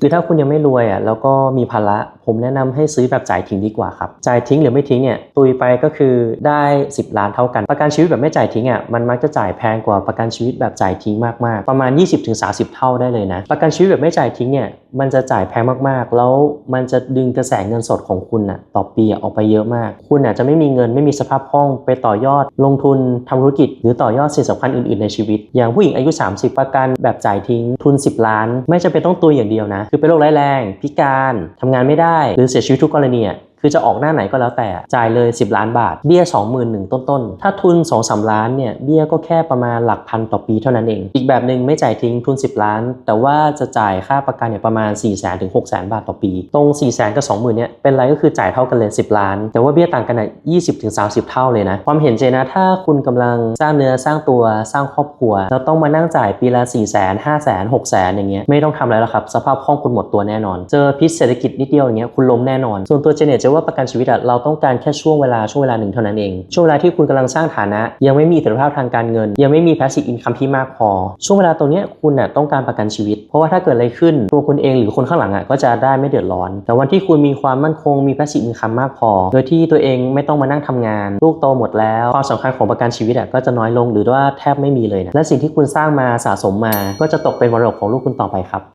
คือถ้าคุณยังไม่รวยอะแล้วก็มีภาระผมแนะนำให้ซื้อแบบจ่ายทิ้งดีกว่าครับจ่ายทิ้งหรือไม่ทิ้งเนี่ยตุยไปก็คือได้ 10 ล้านเท่ากัน ประกันชีวิตแบบไม่จ่ายทิ้งอะมันมักจะจ่ายแพงกว่าประกันชีวิตแบบจ่ายทิ้งมากๆประมาณ 20-30 เท่าได้เลยนะประกันชีวิตแบบไม่จ่ายทิ้งเนี่ยมันจะจ่ายแพงมากๆ แล้วมันจะดึงกระแสเงินสดของคุณอะต่อปีออกไปเยอะมาก คุณอาจจะไม่มีเงินไม่มีสภาพคล่องไปต่อยอดลงทุนทำธุรกิจ หรือต่อยอดสิ่งสำคัญอื่นๆในชีวิต อย่างผู้หญิงอายุ 30 ประกันแบบจ่ายทิ้งทุน 10 ล้าน ไม่จำเป็นต้องตัวอย่างเดียวนะคือเป็นโรคร้ายแรง พิการทำงานไม่ได้ หรือเสียชีวิตทุกกรณีอะ คือจะออกหน้าไหนก็แล้วแต่จ่ายเลย 10 ล้านบาท เบี้ย 21,000ต้นๆ ถ้าทุน 2-3 ล้านเนี่ยเบี้ยก็แค่ประมาณหลักพันต่อปีเท่านั้นเอง อีกแบบหนึ่งไม่จ่ายทิ้งทุน 10 ล้าน แต่ว่าจะจ่ายค่าประกันเนี่ยประมาณ 4 0 0 0 0ถึง6 0 0 0 0 บาทต่อปี ตรง 4 0 0 0 0กับ 20,000เนี่ยเป็นไรก็คือจ่ายเท่ากันเลย 10 ล้าน แต่ว่าเบี้ยต่างกันอะ20ถึง30 เท่าเลยนะความเห็นเจนะถ้าคุณกำลังสร้างเนื้อสร้างตัวสร้างครอบครัวแล้วต้องมานั่งจ่ายปีละ 4 0 0 0 0 0 5 0 0 0 0 6 0 0 0 0อย่างเงี้ยไม่ต้องทำอะไรแล้วครับสภาพคล่องคุณหมดตัวแน่นอน เจอพิษเศรษฐกิจนิดเดียวอย่างเงี้ยคุณล้มแน่นอน ส่วนตัวเจเนตจะว่าประกันชีวิตอะเราต้องการแค่ช่วงเวลาช่วงเวลาหนึ่งเท่านั้นเอง ช่วงเวลาที่คุณกำลังสร้างฐานะ ยังไม่มีอิสรภาพทางการเงิน ยังไม่มี passive income ที่มากพอ ช่วงเวลาตรงเนี้ยคุณน่ะต้องการประกันชีวิต เพราะว่าถ้าเกิดอะไรขึ้นตัวคุณเองหรือคนข้างหลังอะก็จะได้ไม่เดือดร้อน แต่วันที่คุณมีความมั่นคงมี passive income มากพอ โดยที่ตัวเองไม่ต้องมานั่งทำงาน ลูกโตหมดแล้ว ความสำคัญของประกันชีวิตอะก็จะน้อยลงหรือว่าแทบไม่มีเลยนะและสิ่งที่คุณสร้างมาสะสมมา ก็จะตกเป็นมรดกของลูกคุณต่อไปครับ